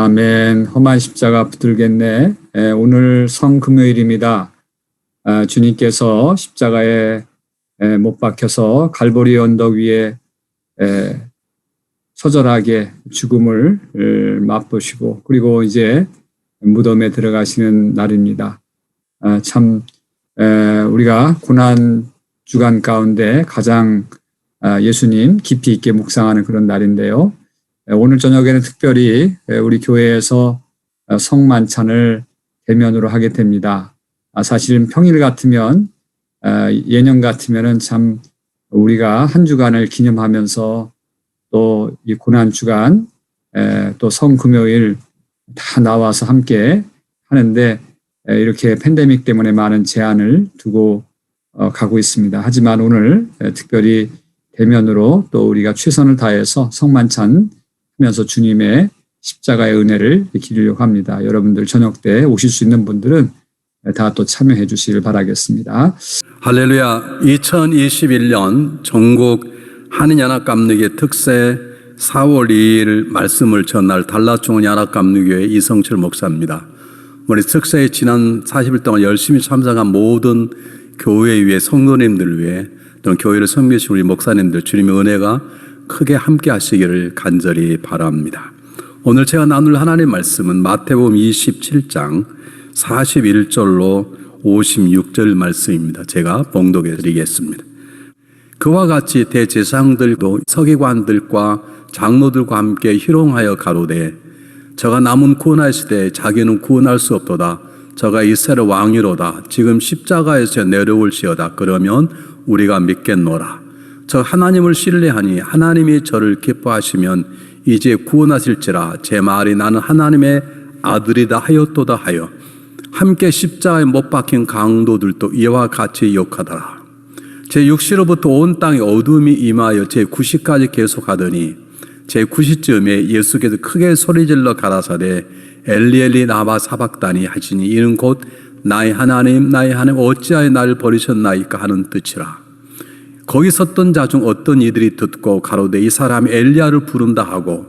아멘. 험한 십자가 붙들겠네. 에, 오늘 성금요일입니다. 아, 주님께서 십자가에 에, 못 박혀서 갈보리 언덕 위에 에, 처절하게 죽음을 을, 맛보시고 그리고 이제 무덤에 들어가시는 날입니다. 아, 참 에, 우리가 고난 주간 가운데 가장 아, 예수님 깊이 있게 묵상하는 그런 날인데요. 에, 오늘 저녁에는 특별히 에, 우리 교회에서 어, 성만찬을 대면으로 하게 됩니다. 아, 사실은 평일 같으면 아, 예년 같으면은 참 우리가 한 주간을 기념하면서 또 이 고난 주간 에, 또 성금요일 다 나와서 함께 하는데 에, 이렇게 팬데믹 때문에 많은 제한을 두고 어, 가고 있습니다. 하지만 오늘 에, 특별히 대면으로 또 우리가 최선을 다해서 성만찬 하면서 주님의 십자가의 은혜를 기리려고 합니다. 여러분들 저녁 때 오실 수 있는 분들은 다 또 참여해 주시길 바라겠습니다. 할렐루야. 2021년 전국 한인연합 감리교 특세 4월 2일 말씀을 전할 달라중원 연합감리교회 이성철 목사입니다. 우리 특세에 지난 40일 동안 열심히 참석한 모든 교회 위에 성도님들 위해 또는 교회를 섬기신 우리 목사님들 주님의 은혜가 크게 함께 하시기를 간절히 바랍니다. 오늘 제가 나눌 하나님의 말씀은 마태복음 27장 41절로 56절 말씀입니다. 제가 봉독해 드리겠습니다. 그와 같이 대제사장들도 서기관들과 장로들과 함께 희롱하여 가로되 저가 남은 구원하시되 자기는 구원할 수 없도다. 저가 이스라엘 왕이로다. 지금 십자가에서 내려올지어다. 그러면 우리가 믿겠노라. 저 하나님을 신뢰하니 하나님이 저를 기뻐하시면 이제 구원하실지라 제 말이 나는 하나님의 아들이다 하였도다 하여 함께 십자가에 못 박힌 강도들도 이와 같이 욕하더라. 제 6시로부터 온 땅에 어둠이 임하여 제 9시까지 계속하더니 제 9시쯤에 예수께서 크게 소리질러 가라사대 엘리엘리 나바 사박다니 하시니 이는 곧 나의 하나님 나의 하나님 어찌하여 나를 버리셨나이까 하는 뜻이라. 거기 섰던 자 중 어떤 이들이 듣고 가로되 이 사람이 엘리야를 부른다 하고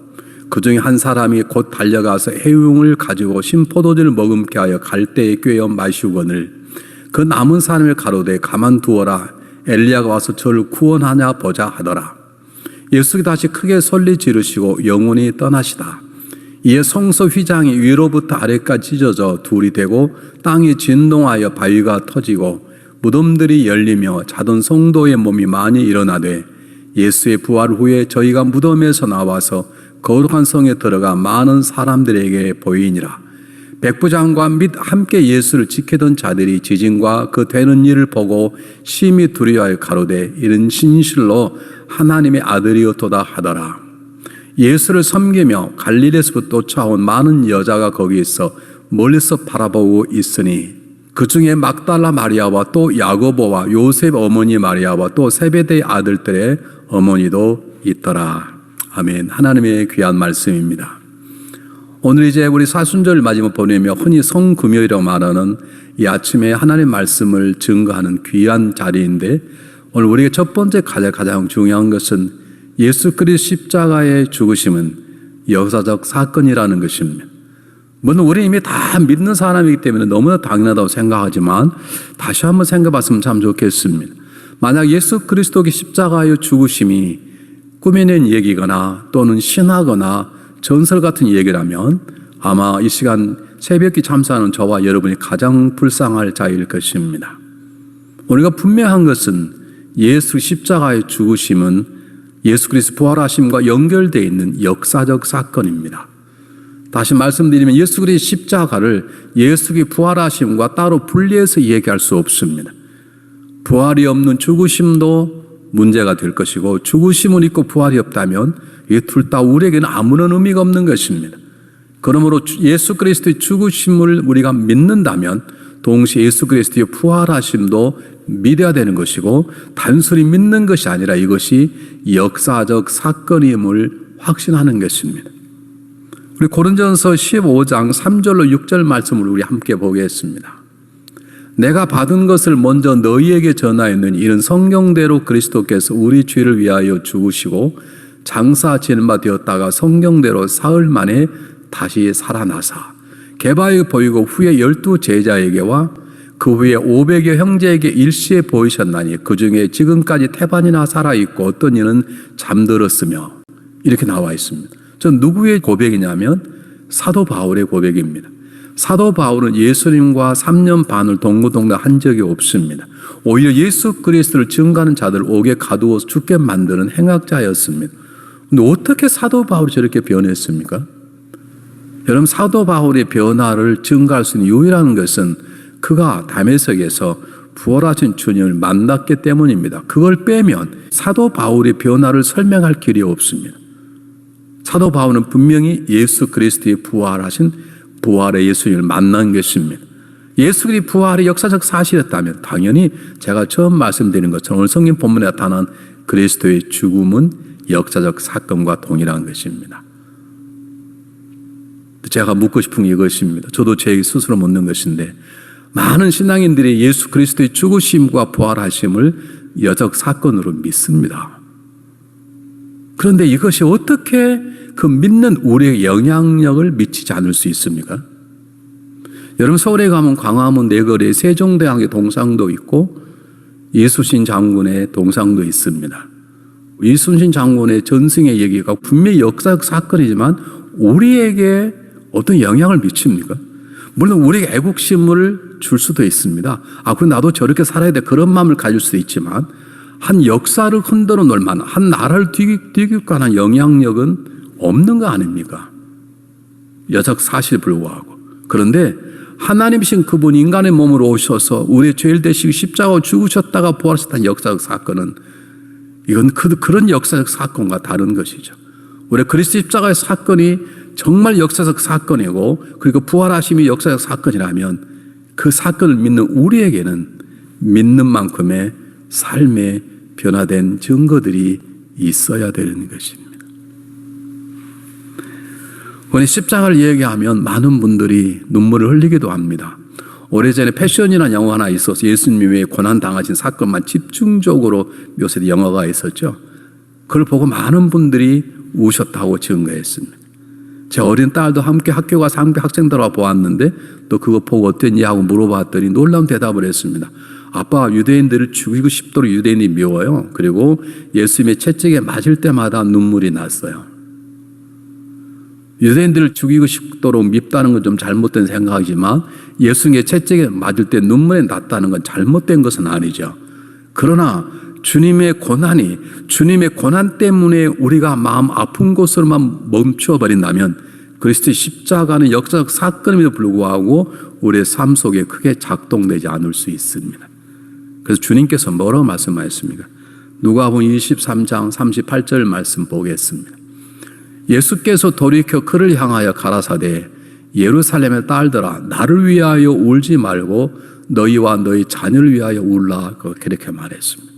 그 중에 한 사람이 곧 달려가서 해웅을 가지고 신포도주를 머금게 하여 갈대에 꿰어 마시거늘 그 남은 사람을 가로되 가만두어라 엘리야가 와서 저를 구원하냐 보자 하더라 예수께 다시 크게 설리 지르시고 영원히 떠나시다 이에 성소 휘장이 위로부터 아래까지 찢어져 둘이 되고 땅이 진동하여 바위가 터지고 무덤들이 열리며 자던 성도의 몸이 많이 일어나되 예수의 부활 후에 저희가 무덤에서 나와서 거룩한 성에 들어가 많은 사람들에게 보이니라. 백부장과 및 함께 예수를 지키던 자들이 지진과 그 되는 일을 보고 심히 두려워하여 가로되 이는 진실로 하나님의 아들이었도다 하더라. 예수를 섬기며 갈릴리에서부터 쫓아온 많은 여자가 거기 있어 멀리서 바라보고 있으니 그 중에 막달라 마리아와 또 야고보와 요셉 어머니 마리아와 또 세베대의 아들들의 어머니도 있더라. 아멘. 하나님의 귀한 말씀입니다. 오늘 이제 우리 사순절 마지막 보내며 흔히 성금요일이라고 말하는 이 아침에 하나님 말씀을 증거하는 귀한 자리인데 오늘 우리가 첫 번째 가장 가장 중요한 것은 예수 그리스도 십자가의 죽으심은 역사적 사건이라는 것입니다. 물론 우리 이미 다 믿는 사람이기 때문에 너무나 당연하다고 생각하지만 다시 한번 생각해 봤으면 참 좋겠습니다. 만약 예수 그리스도의 십자가의 죽으심이 꾸며낸 얘기거나 또는 신화거나 전설 같은 얘기라면 아마 이 시간 새벽기 참사하는 저와 여러분이 가장 불쌍할 자일 것입니다. 우리가 분명한 것은 예수 십자가의 죽으심은 예수 그리스도 부활하심과 연결되어 있는 역사적 사건입니다. 다시 말씀드리면 예수 그리스도 십자가를 예수의 부활하심과 따로 분리해서 얘기할 수 없습니다. 부활이 없는 죽으심도 문제가 될 것이고 죽으심은 있고 부활이 없다면 이 둘 다 우리에게는 아무런 의미가 없는 것입니다. 그러므로 예수 그리스도의 죽으심을 우리가 믿는다면 동시에 예수 그리스도의 부활하심도 믿어야 되는 것이고 단순히 믿는 것이 아니라 이것이 역사적 사건임을 확신하는 것입니다. 우리 고린전서 15장 3절로 6절 말씀을 우리 함께 보겠습니다. 내가 받은 것을 먼저 너희에게 전하였느니 이는 성경대로 그리스도께서 우리 죄를 위하여 죽으시고 장사 지는 바 되었다가 성경대로 사흘 만에 다시 살아나사 개바에 보이고 후에 열두 제자에게와 그 후에 오백여 형제에게 일시에 보이셨나니 그 중에 지금까지 태반이나 살아 있고 어떤 이는 잠들었으며 이렇게 나와 있습니다. 전 누구의 고백이냐면 사도 바울의 고백입니다. 사도 바울은 예수님과 3년 반을 동고동락 한 적이 없습니다. 오히려 예수 그리스도를 증가하는 자들 옥에 가두어 죽게 만드는 행악자였습니다. 근데 어떻게 사도 바울이 저렇게 변했습니까? 여러분 사도 바울의 변화를 증가할 수 있는 유일한 것은 그가 담에석에서 부활하신 주님을 만났기 때문입니다. 그걸 빼면 사도 바울의 변화를 설명할 길이 없습니다. 사도 바울은 분명히 예수 그리스도의 부활하신 부활의 예수님을 만난 것입니다. 예수 그리 부활이 역사적 사실이었다면 당연히 제가 처음 말씀드린 것처럼 성경 본문에 나타난 그리스도의 죽음은 역사적 사건과 동일한 것입니다. 제가 묻고 싶은 게 이것입니다. 저도 제 스스로 묻는 것인데 많은 신앙인들이 예수 그리스도의 죽으심과 부활하심을 여적 사건으로 믿습니다. 그런데 이것이 어떻게 그 믿는 우리의 영향력을 미치지 않을 수 있습니까? 여러분 서울에 가면 광화문 내거리에 세종대왕의 동상도 있고 이수신 장군의 동상도 있습니다. 이순신 장군의 전승의 얘기가 분명히 역사적 사건이지만 우리에게 어떤 영향을 미칩니까? 물론 우리에게 애국심을 줄 수도 있습니다. 아, 그럼 나도 저렇게 살아야 돼. 그런 마음을 가질 수도 있지만 한 역사를 흔들어 놓을 만한 한 나라를 만한 영향력은 없는 거 아닙니까? 여적 사실 불구하고. 그런데 하나님이신 그분 인간의 몸으로 오셔서 우리의 죄를 대시고 십자가 죽으셨다가 부활하셨다는 역사적 사건은 이건 그, 그런 역사적 사건과 다른 것이죠. 우리 그리스도 십자가의 사건이 정말 역사적 사건이고 그리고 부활하심이 역사적 사건이라면 그 사건을 믿는 우리에게는 믿는 만큼의 삶의 변화된 증거들이 있어야 되는 것입니다. 오늘 십자가를 얘기하면 많은 분들이 눈물을 흘리기도 합니다. 오래전에 패션이라는 영화 하나 있어서 예수님의 고난 당하신 사건만 집중적으로 묘사된 영화가 있었죠. 그걸 보고 많은 분들이 우셨다고 증거했습니다. 제 어린 딸도 함께 학교 가서 함께 학생들과 보았는데 또 그거 보고 어땠냐 하고 물어봤더니 놀라운 대답을 했습니다. 아빠 유대인들을 죽이고 싶도록 유대인이 미워요. 그리고 예수님의 채찍에 맞을 때마다 눈물이 났어요. 유대인들을 죽이고 싶도록 밉다는 건 좀 잘못된 생각이지만 예수님의 채찍에 맞을 때 눈물이 났다는 건 잘못된 것은 아니죠. 그러나 주님의 고난이 주님의 고난 때문에 우리가 마음 아픈 곳으로만 멈춰버린다면 그리스도의 십자가는 역사적 사건임에도 불구하고 우리의 삶 속에 크게 작동되지 않을 수 있습니다. 그래서 주님께서 뭐라고 말씀하셨습니까? 누가복음 23장 38절 말씀 보겠습니다. 예수께서 돌이켜 그를 향하여 가라사대 예루살렘의 딸들아 나를 위하여 울지 말고 너희와 너희 자녀를 위하여 울라 그렇게 말했습니다.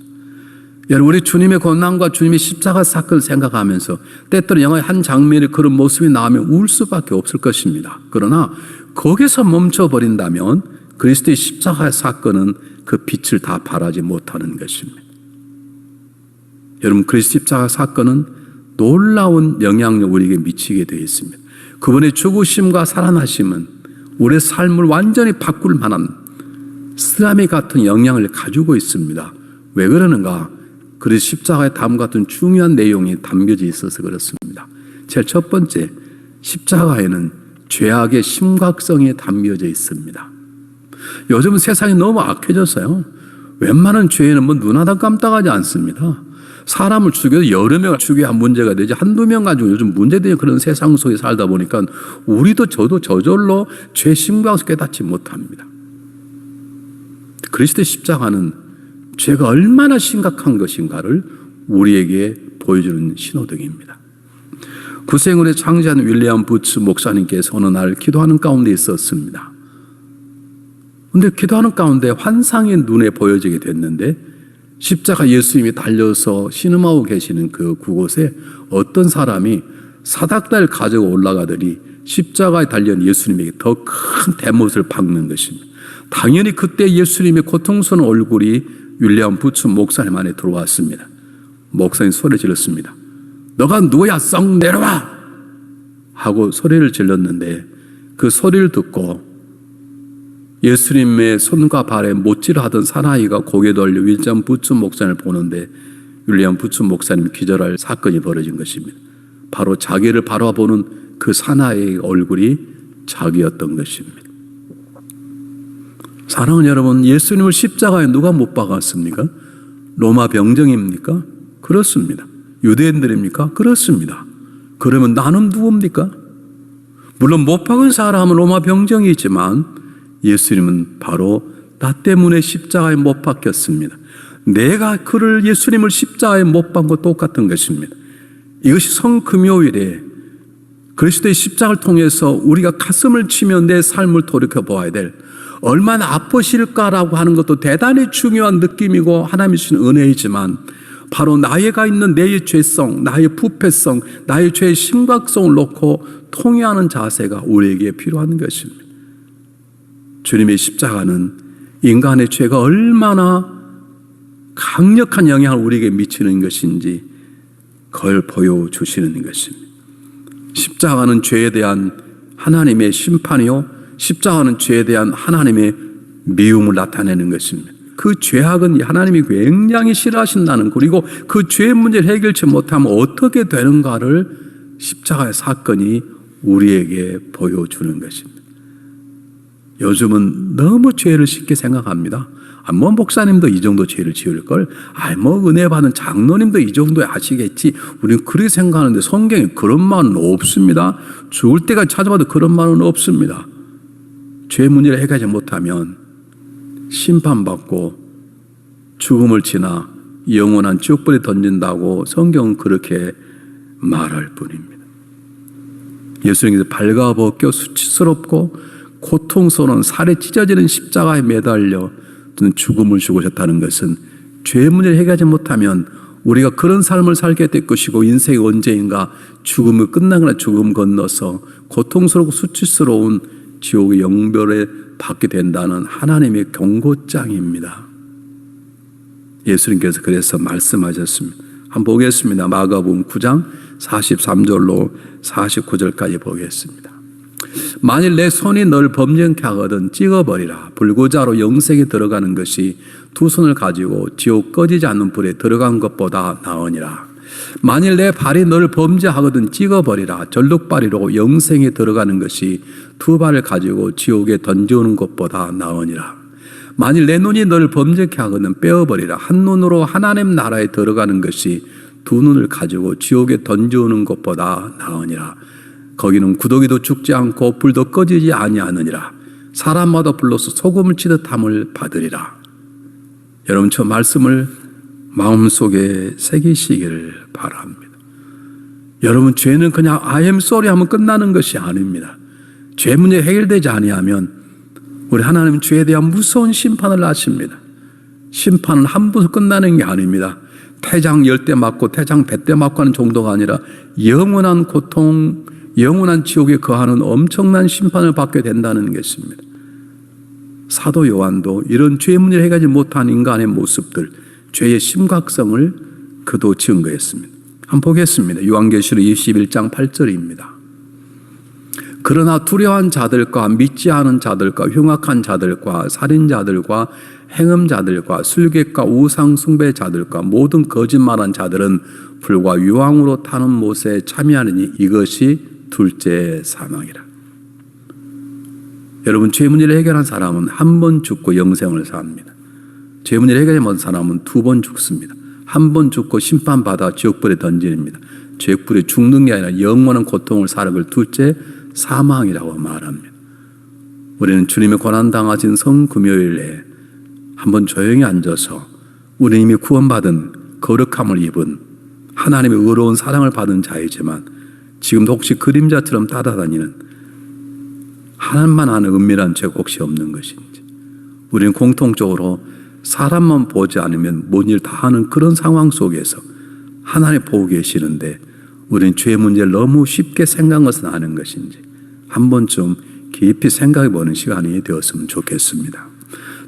여러분 우리 주님의 고난과 주님의 십자가 사건을 생각하면서 때때로 영화의 한 장면에 그런 모습이 나오면 울 수밖에 없을 것입니다. 그러나 거기서 멈춰 버린다면 그리스도의 십자가 사건은 그 빛을 다 발하지 못하는 것입니다. 여러분 그리스도 십자가 사건은 놀라운 영향력 우리에게 미치게 되어 있습니다. 그분의 죽으심과 살아나심은 우리의 삶을 완전히 바꿀 만한 쓰라미 같은 영향을 가지고 있습니다. 왜 그러는가? 그리스 십자가의 다음 같은 중요한 내용이 담겨져 있어서 그렇습니다. 제일 첫 번째, 십자가에는 죄악의 심각성이 담겨져 있습니다. 요즘 세상이 너무 악해졌어요. 웬만한 죄는 뭐 눈 하나 깜짝하지 않습니다. 사람을 죽여도 여러 명을 죽여야 문제가 되지 한두 명 가지고 요즘 문제되는 그런 세상 속에 살다 보니까 우리도 저도 저절로 죄 심각성 깨닫지 못합니다. 그리스도의 십자가는 죄가 얼마나 심각한 것인가를 우리에게 보여주는 신호등입니다. 구생을의 창시한 윌리엄 부츠 목사님께서 어느 날 기도하는 가운데 있었습니다. 근데 기도하는 가운데 환상이 눈에 보여지게 됐는데 십자가 예수님이 달려서 신음하고 계시는 그 그곳에 어떤 사람이 사닥다를 가지고 올라가더니 십자가에 달린 예수님에게 더 큰 대못을 박는 것입니다. 당연히 그때 예수님의 고통스러운 얼굴이 윌리엄 부츠 목사님 안에 들어왔습니다. 목사님 소리 질렀습니다. 너가 누구야? 썩 내려와! 하고 소리를 질렀는데 그 소리를 듣고 예수님의 손과 발에 못질을 하던 사나이가 고개 돌려 윌리엄 부츠 목사님을 보는데 윌리엄 부츠 목사님 기절할 사건이 벌어진 것입니다. 바로 자기를 바라보는 그 사나이의 얼굴이 자기였던 것입니다. 사랑하는 여러분, 예수님을 십자가에 누가 못 박았습니까? 로마 병정입니까? 그렇습니다. 유대인들입니까? 그렇습니다. 그러면 나는 누굽니까? 물론 못 박은 사람은 로마 병정이지만 예수님은 바로 나 때문에 십자가에 못 박혔습니다. 내가 그를 예수님을 십자가에 못 박은 것 똑같은 것입니다. 이것이 성금요일에 그리스도의 십자가를 통해서 우리가 가슴을 치며 내 삶을 돌이켜 보아야 될 얼마나 아프실까라고 하는 것도 대단히 중요한 느낌이고 하나님이 주신 은혜이지만 바로 나에가 있는 내의 죄성, 나의 부패성, 나의 죄의 심각성을 놓고 통회하는 자세가 우리에게 필요한 것입니다. 주님의 십자가는 인간의 죄가 얼마나 강력한 영향을 우리에게 미치는 것인지 그걸 보여주시는 것입니다. 십자가는 죄에 대한 하나님의 심판이요. 십자가는 죄에 대한 하나님의 미움을 나타내는 것입니다. 그 죄악은 하나님이 굉장히 싫어하신다는 그리고 그 죄의 문제를 해결치 못하면 어떻게 되는가를 십자가의 사건이 우리에게 보여주는 것입니다. 요즘은 너무 죄를 쉽게 생각합니다. 아, 뭐 목사님도 이 정도 죄를 지을 걸, 아, 뭐 은혜 받은 장로님도 이 정도에 아시겠지. 우리는 그렇게 생각하는데 성경에 그런 말은 없습니다. 죽을 때가 찾아봐도 그런 말은 없습니다. 죄 문제를 해결하지 못하면 심판받고 죽음을 지나 영원한 지옥불에 던진다고 성경은 그렇게 말할 뿐입니다. 예수님께서 발가벗겨 수치스럽고 고통스러운 살에 찢어지는 십자가에 매달려 죽음을 죽으셨다는 것은 죄 문제를 해결하지 못하면 우리가 그런 삶을 살게 될 것이고 인생이 언제인가 죽음이 끝나거나 죽음 건너서 고통스럽고 수치스러운 지옥의 영별에 받게 된다는 하나님의 경고장입니다. 예수님께서 그래서 말씀하셨습니다. 한번 보겠습니다. 마가복음 9장 43절로 49절까지 보겠습니다. 만일 내 손이 널 범죄케 하거든 찍어버리라. 불구자로 영생에 들어가는 것이 두 손을 가지고 지옥 꺼지지 않는 불에 들어간 것보다 나으니라. 만일 내 발이 널 범죄하거든 찍어버리라. 절룩발이로 영생에 들어가는 것이 두 발을 가지고 지옥에 던져오는 것보다 나으니라. 만일 내 눈이 널 범죄케 하거든 빼어버리라. 한 눈으로 하나님 나라에 들어가는 것이 두 눈을 가지고 지옥에 던져오는 것보다 나으니라. 거기는 구더기도 죽지 않고 불도 꺼지지 아니하느니라. 사람마다 불러서 소금을 치듯 함을 받으리라. 여러분 저 말씀을 마음속에 새기시기를 바랍니다. 여러분 죄는 그냥 I am sorry 하면 끝나는 것이 아닙니다. 죄 문제 해결되지 아니하면 우리 하나님 죄에 대한 무서운 심판을 하십니다. 심판은 한 번에 끝나는 게 아닙니다. 태장 열대 맞고 태장 백대 맞고 하는 정도가 아니라 영원한 고통, 영원한 지옥에 거하는 엄청난 심판을 받게 된다는 것입니다. 사도 요한도 이런 죄 문제를 해결하지 못한 인간의 모습들, 죄의 심각성을 그도 증거했습니다. 한번 보겠습니다. 요한계시록 21장 8절입니다. 그러나 두려워한 자들과 믿지 않은 자들과 흉악한 자들과 살인자들과 행음자들과 술객과 우상 숭배자들과 모든 거짓말한 자들은 불과 유황으로 타는 못에 참여하느니 이것이 둘째 사망이라. 여러분 죄 문제를 해결한 사람은 한 번 죽고 영생을 삽니다. 죄 문제를 해결하지 못한 사람은 두 번 죽습니다. 한 번 죽고 심판받아 지옥불에 던집니다. 지옥불에 죽는 게 아니라 영원한 고통을 걸 둘째 사망이라고 말합니다. 우리는 주님의 고난당하신 성금요일에 한번 조용히 앉아서 우리 이미 구원받은 거룩함을 입은 하나님의 의로운 사랑을 받은 자이지만 지금도 혹시 그림자처럼 따라다니는 하나님만 아는 은밀한 죄가 혹시 없는 것인지 우리는 공통적으로 사람만 보지 않으면 뭔 일 다 하는 그런 상황 속에서 하나님 보고 계시는데 우리는 죄 문제를 너무 쉽게 생각한 것은 아는 것인지 한 번쯤 깊이 생각해 보는 시간이 되었으면 좋겠습니다.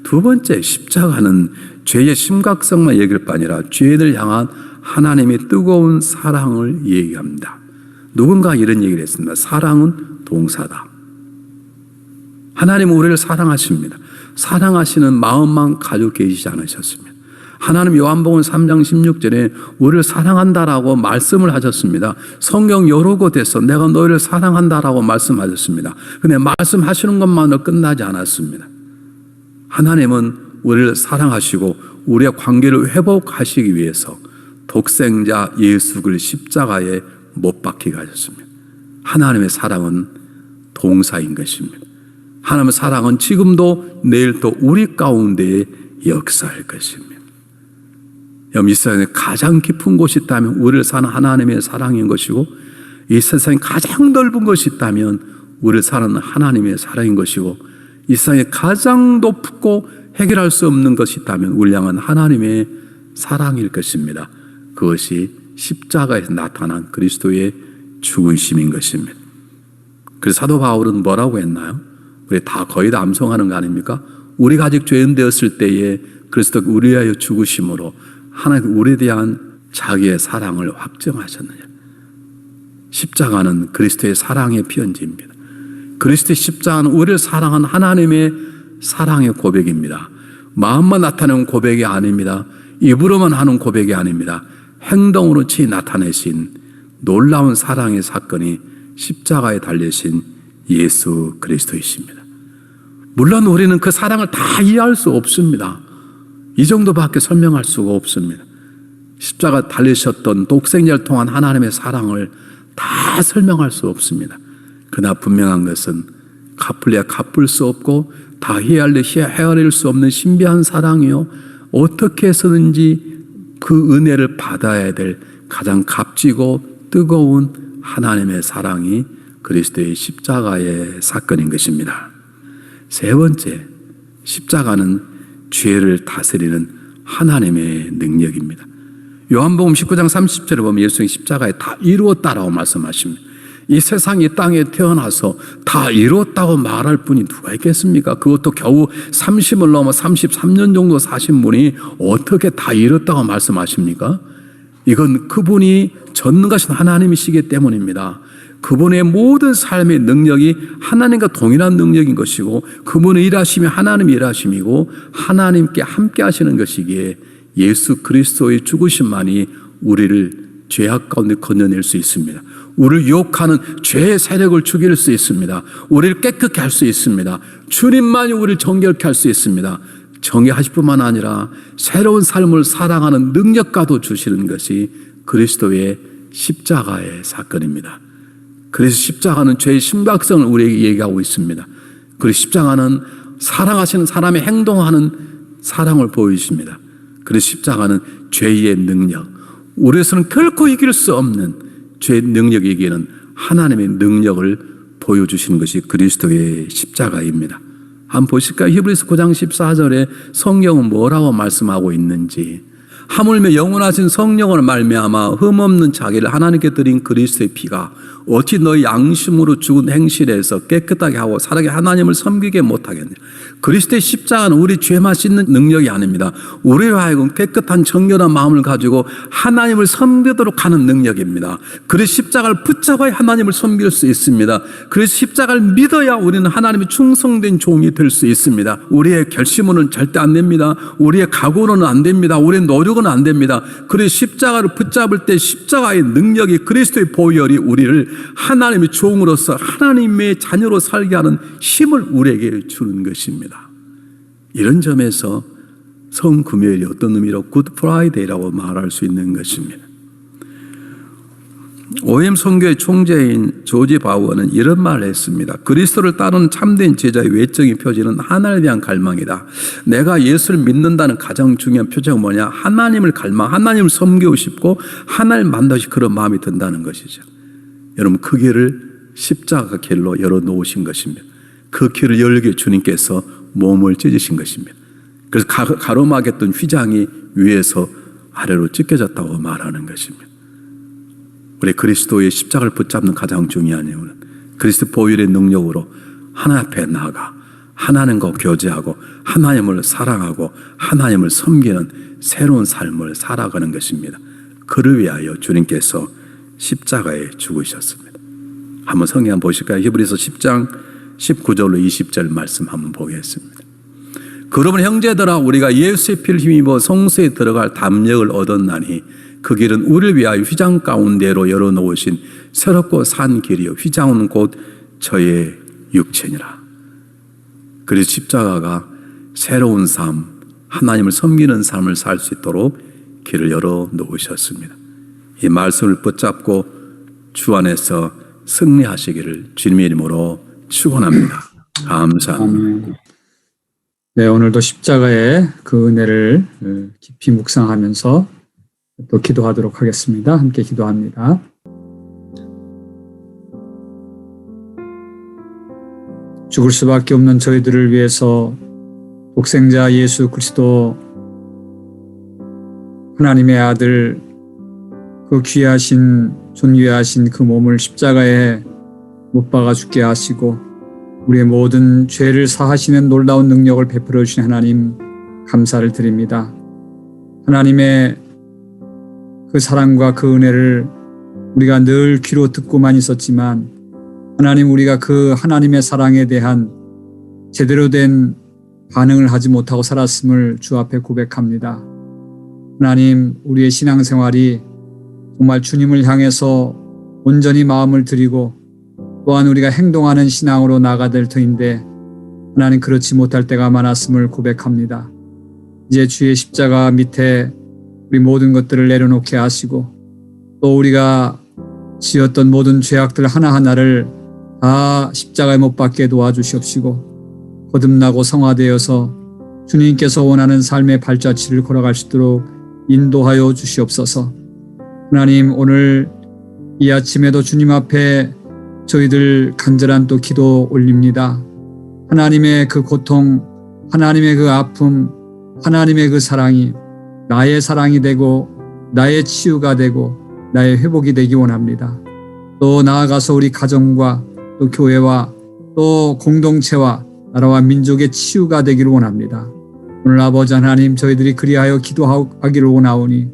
두 번째, 십자가는 죄의 심각성만 얘기할 뿐 아니라 죄인을 향한 하나님의 뜨거운 사랑을 얘기합니다. 누군가 이런 얘기를 했습니다. 사랑은 동사다. 하나님은 우리를 사랑하십니다. 사랑하시는 마음만 가지고 계시지 않으셨습니다. 하나님 요한복음 3장 16절에 우리를 사랑한다라고 말씀을 하셨습니다. 성경 여러 곳에서 내가 너희를 사랑한다라고 말씀하셨습니다. 근데 말씀하시는 것만으로 끝나지 않았습니다. 하나님은 우리를 사랑하시고 우리의 관계를 회복하시기 위해서 독생자 예수 그 십자가에 못 박히게 하셨습니다. 하나님의 사랑은 동사인 것입니다. 하나님의 사랑은 지금도 내일도 우리 가운데 역사할 것입니다. 이 세상에 가장 깊은 곳이 있다면 우리를 사는 하나님의 사랑인 것이고 이 세상에 가장 넓은 것이 있다면 우리를 사는 하나님의 사랑인 것이고 이 세상에 가장 높고 해결할 수 없는 것이 있다면 우리 향한 하나님의 사랑일 것입니다. 그것이 십자가에서 나타난 그리스도의 죽으심인 것입니다. 그래서 사도 바울은 뭐라고 했나요? 우리 다 거의 다 암송하는 거 아닙니까? 우리가 아직 죄인 되었을 때에 그리스도 우리 위하여 죽으심으로 하나님 우리에 대한 자기의 사랑을 확정하셨느냐. 십자가는 그리스도의 사랑의 편지입니다. 그리스도의 십자가는 우리를 사랑한 하나님의 사랑의 고백입니다. 마음만 나타내는 고백이 아닙니다. 입으로만 하는 고백이 아닙니다. 행동으로 치 나타내신 놀라운 사랑의 사건이 십자가에 달리신 예수 그리스도이십니다. 물론 우리는 그 사랑을 다 이해할 수 없습니다. 이 정도밖에 설명할 수가 없습니다. 십자가 달리셨던 독생자를 통한 하나님의 사랑을 다 설명할 수 없습니다. 그러나 분명한 것은 갚을래야 갚을 수 없고 다 헤아릴 수 없는 신비한 사랑이요 어떻게 해서든지 그 은혜를 받아야 될 가장 값지고 뜨거운 하나님의 사랑이 그리스도의 십자가의 사건인 것입니다. 세 번째, 십자가는 죄를 다스리는 하나님의 능력입니다. 요한복음 19장 30절에 보면 예수님이 십자가에 다 이루었다라고 말씀하십니다. 이 세상이 땅에 태어나서 다 이루었다고 말할 분이 누가 있겠습니까? 그것도 겨우 30을 넘어 33년 정도 사신 분이 어떻게 다 이뤘다고 말씀하십니까? 이건 그분이 전능하신 하나님이시기 때문입니다. 그분의 모든 삶의 능력이 하나님과 동일한 능력인 것이고 그분의 일하심이 하나님의 일하심이고 하나님께 함께 하시는 것이기에 예수 그리스도의 죽으심만이 우리를 죄악 가운데 건져낼 수 있습니다. 우리를 유혹하는 죄의 세력을 죽일 수 있습니다. 우리를 깨끗게 할 수 있습니다. 주님만이 우리를 정결케 할 수 있습니다. 정의하실 뿐만 아니라 새로운 삶을 사랑하는 능력과도 주시는 것이 그리스도의 십자가의 사건입니다. 그래서 십자가는 죄의 심각성을 우리에게 얘기하고 있습니다. 그리고 십자가는 사랑하시는 사람의 행동하는 사랑을 보여주십니다. 그래서 십자가는 죄의 능력, 우리에서는 결코 이길 수 없는 죄의 능력이기에는 하나님의 능력을 보여주시는 것이 그리스도의 십자가입니다. 한번 보실까요? 히브리스 9장 14절에 성경은 뭐라고 말씀하고 있는지 하물며 영원하신 성령을 말미암아 흠없는 자기를 하나님께 드린 그리스도의 피가 어찌 너희 양심으로 죽은 행실에서 깨끗하게 하고 살아게 하나님을 섬기게 못하겠냐. 그리스도의 십자가는 우리 죄만 씻는 능력이 아닙니다. 우리로 하여금 깨끗한 정결한 마음을 가지고 하나님을 섬기도록 하는 능력입니다. 그래서 십자가를 붙잡아야 하나님을 섬길 수 있습니다. 그래서 십자가를 믿어야 우리는 하나님의 충성된 종이 될 수 있습니다. 우리의 결심으로는 절대 안 됩니다. 우리의 각오로는 안 됩니다. 우리의 노력 은안 됩니다. 그래서 십자가를 붙잡을 때 십자가의 능력이 그리스도의 보혈이 우리를 하나님의 종으로서 하나님의 자녀로 살게 하는 힘을 우리에게 주는 것입니다. 이런 점에서 성금요일이 어떤 의미로 굿 프라이데이라고 말할 수 있는 것입니다. 오엠 선교의 총재인 조지 바우어는 이런 말을 했습니다. 그리스도를 따르는 참된 제자의 외적인 표지는 하나님에 대한 갈망이다. 내가 예수를 믿는다는 가장 중요한 표정은 뭐냐? 하나님을 갈망, 하나님을 섬기고 싶고 하나님 싶은 그런 마음이 든다는 것이죠. 여러분 그 길을 십자가 길로 열어 놓으신 것입니다. 그 길을 열게 주님께서 몸을 찢으신 것입니다. 그래서 가로막였던 휘장이 위에서 아래로 찢겨졌다고 말하는 것입니다. 우리 그리스도의 십자가를 붙잡는 가장 중요한 이유는 그리스도 보혈의 능력으로 하나 앞에 나아가 하나님과 교제하고 하나님을 사랑하고 하나님을 섬기는 새로운 삶을 살아가는 것입니다. 그를 위하여 주님께서 십자가에 죽으셨습니다. 한번 성경 보실까요? 히브리서 10장 19절로 20절 말씀 한번 보겠습니다. 그러면 형제들아 우리가 예수의 피를 힘입어 성소에 들어갈 담력을 얻었나니 그 길은 우리를 위하여 휘장 가운데로 열어놓으신 새롭고 산 길이요 휘장은 곧 저의 육체니라. 그래서 십자가가 새로운 삶, 하나님을 섬기는 삶을 살 수 있도록 길을 열어 놓으셨습니다. 이 말씀을 붙잡고 주 안에서 승리하시기를 주님의 이름으로 축원합니다. 감사합니다. 네, 오늘도 십자가의 그 은혜를 어, 깊이 묵상하면서 또 기도하도록 하겠습니다. 함께 기도합니다. 죽을 수밖에 없는 저희들을 위해서 독생자 예수 그리스도 하나님의 아들 그 귀하신 존귀하신 그 몸을 십자가에 못 박아 죽게 하시고 우리의 모든 죄를 사하시는 놀라운 능력을 베풀어 주신 하나님 감사를 드립니다. 하나님의 그 사랑과 그 은혜를 우리가 늘 귀로 듣고만 있었지만 하나님 우리가 그 하나님의 사랑에 대한 제대로 된 반응을 하지 못하고 살았음을 주 앞에 고백합니다. 하나님 우리의 신앙생활이 정말 주님을 향해서 온전히 마음을 드리고 또한 우리가 행동하는 신앙으로 나아가 될 터인데 하나님 그렇지 못할 때가 많았음을 고백합니다. 이제 주의 십자가 밑에 우리 모든 것들을 내려놓게 하시고 또 우리가 지었던 모든 죄악들 하나하나를 다 십자가에 못 박게 도와주시옵시고 거듭나고 성화되어서 주님께서 원하는 삶의 발자취를 걸어갈 수 있도록 인도하여 주시옵소서. 하나님 오늘 이 아침에도 주님 앞에 저희들 간절한 또 기도 올립니다. 하나님의 그 고통, 하나님의 그 아픔, 하나님의 그 사랑이 나의 사랑이 되고 나의 치유가 되고 나의 회복이 되기 원합니다. 또 나아가서 우리 가정과 또 교회와 또 공동체와 나라와 민족의 치유가 되기를 원합니다. 오늘 아버지 하나님 저희들이 그리하여 기도하기를 원하오니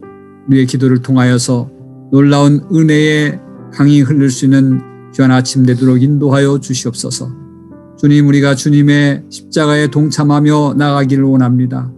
우리의 기도를 통하여서 놀라운 은혜의 강이 흐를 수 있는 귀한 아침 되도록 인도하여 주시옵소서. 주님 우리가 주님의 십자가에 동참하며 나가기를 원합니다.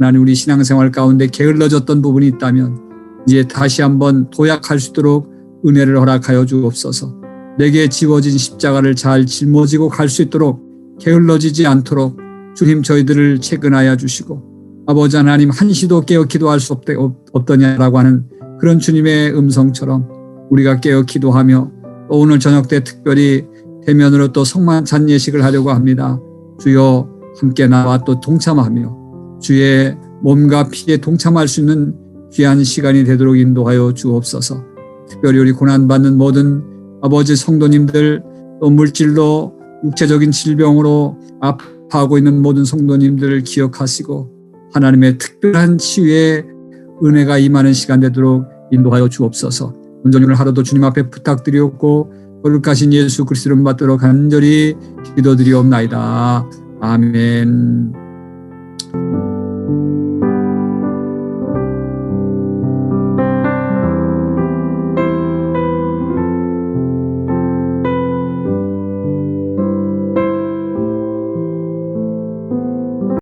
나는 우리 신앙생활 가운데 게을러졌던 부분이 있다면 이제 다시 한번 도약할 수 있도록 은혜를 허락하여 주옵소서. 내게 지워진 십자가를 잘 짊어지고 갈 수 있도록 게을러지지 않도록 주님 저희들을 채근하여 주시고 아버지 하나님 한시도 깨어 기도할 수 없대, 없, 없더냐라고 하는 그런 주님의 음성처럼 우리가 깨어 기도하며 또 오늘 저녁 때 특별히 대면으로 또 성만찬 예식을 하려고 합니다. 주여 함께 나와 또 동참하며 주의 몸과 피에 동참할 수 있는 귀한 시간이 되도록 인도하여 주옵소서. 특별히 우리 고난받는 모든 아버지 성도님들 또 물질로 육체적인 질병으로 아파하고 있는 모든 성도님들을 기억하시고 하나님의 특별한 치유의 은혜가 임하는 시간 되도록 인도하여 주옵소서. 온전히 하루도 주님 앞에 부탁드리옵고 거룩하신 예수 그리스도를 받도록 간절히 기도드리옵나이다. 아멘.